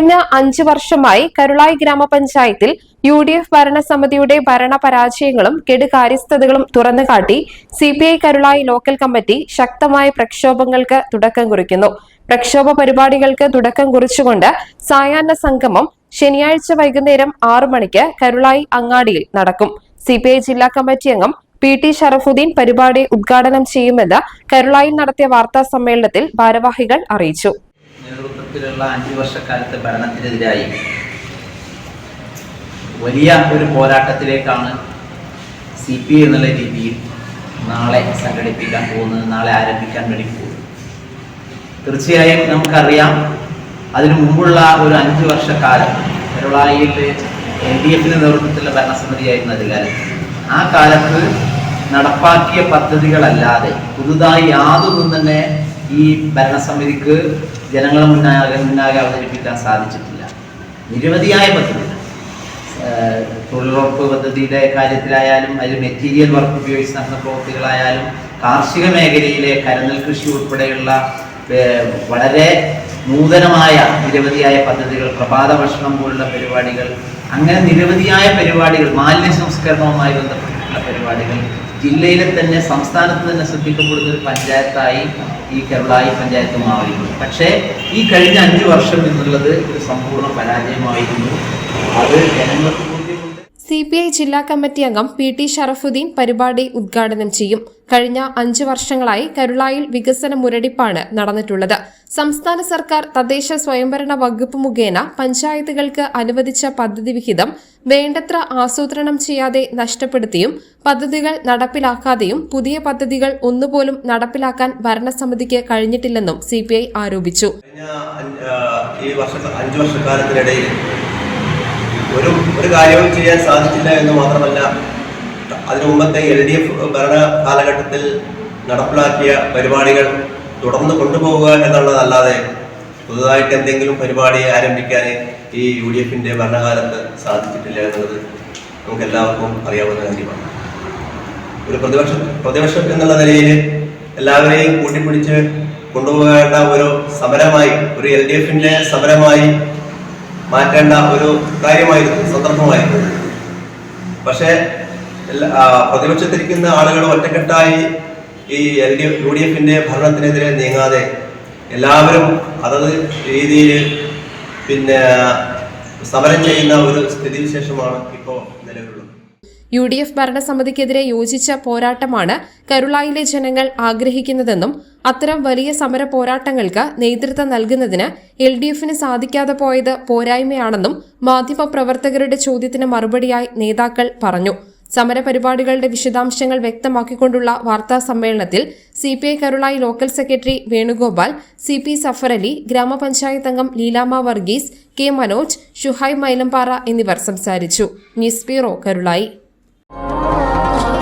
കഴിഞ്ഞ അഞ്ചു വർഷമായി കരുളായി ഗ്രാമപഞ്ചായത്തിൽ യു ഡി എഫ് ഭരണസമിതിയുടെ ഭരണ പരാജയങ്ങളും കെടുകാര്യസ്ഥതകളും തുറന്നുകാട്ടി C P I Karulai local committee ശക്തമായ പ്രക്ഷോഭങ്ങൾക്ക് തുടക്കം കുറിക്കുന്നു. പ്രക്ഷോഭ പരിപാടികൾക്ക് തുടക്കം കുറിച്ചുകൊണ്ട് സായാഹ്ന സംഗമം ശനിയാഴ്ച വൈകുന്നേരം ആറു മണിക്ക് കരുളായി അങ്ങാടിയിൽ നടക്കും. സി ഐ ജില്ലാ കമ്മിറ്റി അംഗം പി ടി ഷറഫുദ്ദീൻ പരിപാടി ഉദ്ഘാടനം ചെയ്യുമെന്ന് കരുളായി നടത്തിയ വാർത്താ സമ്മേളനത്തിൽ ഭാരവാഹികൾ അറിയിച്ചു. നേതൃത്വത്തിലുള്ള അഞ്ച് വർഷക്കാലത്തെ ഭരണത്തിനെതിരായി വലിയ ഒരു പോരാട്ടത്തിലേക്കാണ് സി പി ഐ എന്നുള്ള രീതിയിൽ നാളെ സംഘടിപ്പിക്കാൻ പോകുന്നത് നാളെ ആരംഭിക്കാൻ വേണ്ടി പോകുന്നത്. തീർച്ചയായും നമുക്കറിയാം അതിനു മുമ്പുള്ള ഒരു അഞ്ച് വർഷക്കാലം കേരളയിൽ എൽ ഡി എഫിന്റെ നേതൃത്വത്തിലുള്ള ഭരണസമിതിയായിരുന്നു അധികാരത്തിൽ ആ കാലത്ത് നടപ്പാക്കിയ പദ്ധതികളല്ലാതെ പുതുതായി യാതൊന്നും തന്നെ ഈ ഭരണസമിതിക്ക് ജനങ്ങളെ മുന്നാകെ മുന്നാകെ അവതരിപ്പിക്കാൻ സാധിച്ചിട്ടില്ല. നിരവധിയായ പദ്ധതികൾ. തൊഴിലുറപ്പ് പദ്ധതിയുടെ കാര്യത്തിലായാലും അതിൽ മെറ്റീരിയൽ വർക്ക് ഉപയോഗിച്ച് നടന്ന പ്രവൃത്തികളായാലും കാർഷിക മേഖലയിലെ കരനെൽ കൃഷി ഉൾപ്പെടെയുള്ള വളരെ നൂതനമായ നിരവധിയായ പദ്ധതികൾ പ്രഭാത ഭക്ഷണം പോലുള്ള പരിപാടികൾ അങ്ങനെ നിരവധിയായ പരിപാടികൾ മാലിന്യ സംസ്കരണവുമായി ബന്ധപ്പെട്ടിട്ടുള്ള പരിപാടികൾ ജില്ലയിലെ തന്നെ സംസ്ഥാനത്ത് തന്നെ ശ്രദ്ധിക്കപ്പെടുന്ന ഒരു പഞ്ചായത്തായി ഈ കേരളായി പഞ്ചായത്ത് മാറിയിരുന്നു. പക്ഷേ ഈ കഴിഞ്ഞ അഞ്ച് വർഷം എന്നുള്ളത് ഒരു സമ്പൂർണ പരാജയമായിരുന്നു. അത് ജനങ്ങൾക്ക് സി പി ഐ ജില്ലാ കമ്മിറ്റി അംഗം പി ടി ഷറഫുദ്ദീൻ പരിപാടി ഉദ്ഘാടനം ചെയ്യും. കഴിഞ്ഞ അഞ്ച് വർഷങ്ങളായി കരുളായിൽ വികസന മുരടിപ്പാണ് നടന്നിട്ടുള്ളത്. സംസ്ഥാന സർക്കാർ തദ്ദേശ സ്വയംഭരണ വകുപ്പ് മുഖേന പഞ്ചായത്തുകൾക്ക് അനുവദിച്ച പദ്ധതി വിഹിതം വേണ്ടത്ര ആസൂത്രണം ചെയ്യാതെ നഷ്ടപ്പെടുത്തിയും പദ്ധതികൾ നടപ്പിലാക്കാതെയും പുതിയ പദ്ധതികൾ ഒന്നുപോലും നടപ്പിലാക്കാൻ ഭരണസമിതിക്ക് കഴിഞ്ഞിട്ടില്ലെന്നും സി ആരോപിച്ചു. ഈ വർഷ അഞ്ച് ഒരു ഒരു കാര്യവും ചെയ്യാൻ സാധിച്ചില്ല എന്ന് മാത്രമല്ല അതിനു മുമ്പത്തെ എൽ ഡി എഫ് ഭരണ കാലഘട്ടത്തിൽ നടപ്പിലാക്കിയ പരിപാടികൾ തുടർന്ന് കൊണ്ടുപോവുക എന്നുള്ളതല്ലാതെ പുതുതായിട്ട് എന്തെങ്കിലും പരിപാടി ആരംഭിക്കാൻ ഈ യു ഡി എഫിന്റെ ഭരണകാലത്ത് സാധിച്ചിട്ടില്ല എന്നുള്ളത് നമുക്ക് എല്ലാവർക്കും അറിയാവുന്ന കാര്യമാണ്. ഒരു പ്രതിപക്ഷ പ്രതിപക്ഷം എന്നുള്ള നിലയിൽ എല്ലാവരെയും കൂട്ടിപ്പിടിച്ച് കൊണ്ടുപോകേണ്ട ഒരു സമരമായി ഒരു എൽ ഡി എഫിന്റെ സമരമായി മാറ്റേണ്ട ഒരു കാര്യമായിരുന്നു സന്ദർഭമായിരുന്നു പക്ഷേ പ്രതിപക്ഷത്തിരിക്കുന്ന ആളുകൾ ഒറ്റക്കെട്ടായി ഈ എൽ ഡി യു ഡി എഫിന്റെ ഭരണത്തിനെതിരെ നീങ്ങാതെ എല്ലാവരും അതത് രീതിയിൽ പിന്നെ സമരം ചെയ്യുന്ന ഒരു സ്ഥിതിവിശേഷമാണ് ഇപ്പോൾ നിലവിലുള്ളത്. യു ഡി എഫ് ഭരണസമിതിക്കെതിരെ യോജിച്ച പോരാട്ടമാണ് കരുളായിലെ ജനങ്ങൾ ആഗ്രഹിക്കുന്നതെന്നും അത്തരം വലിയ സമര പോരാട്ടങ്ങൾക്ക് നേതൃത്വം നൽകുന്നതിന് എൽ ഡി എഫിന് സാധിക്കാതെ പോയത് പോരായ്മയാണെന്നും മാധ്യമപ്രവർത്തകരുടെ ചോദ്യത്തിന് മറുപടിയായി നേതാക്കൾ പറഞ്ഞു. സമരപരിപാടികളുടെ വിശദാംശങ്ങൾ വ്യക്തമാക്കിക്കൊണ്ടുള്ള വാർത്താ സമ്മേളനത്തിൽ C P I Karulai local secretary Venugopal C P Safarali ഗ്രാമപഞ്ചായത്ത് അംഗം ലീലാമ വർഗീസ് കെ മനോജ് ഷുഹൈബ് മൈലമ്പാറ എന്നിവർ സംസാരിച്ചു. News bureau Karulai.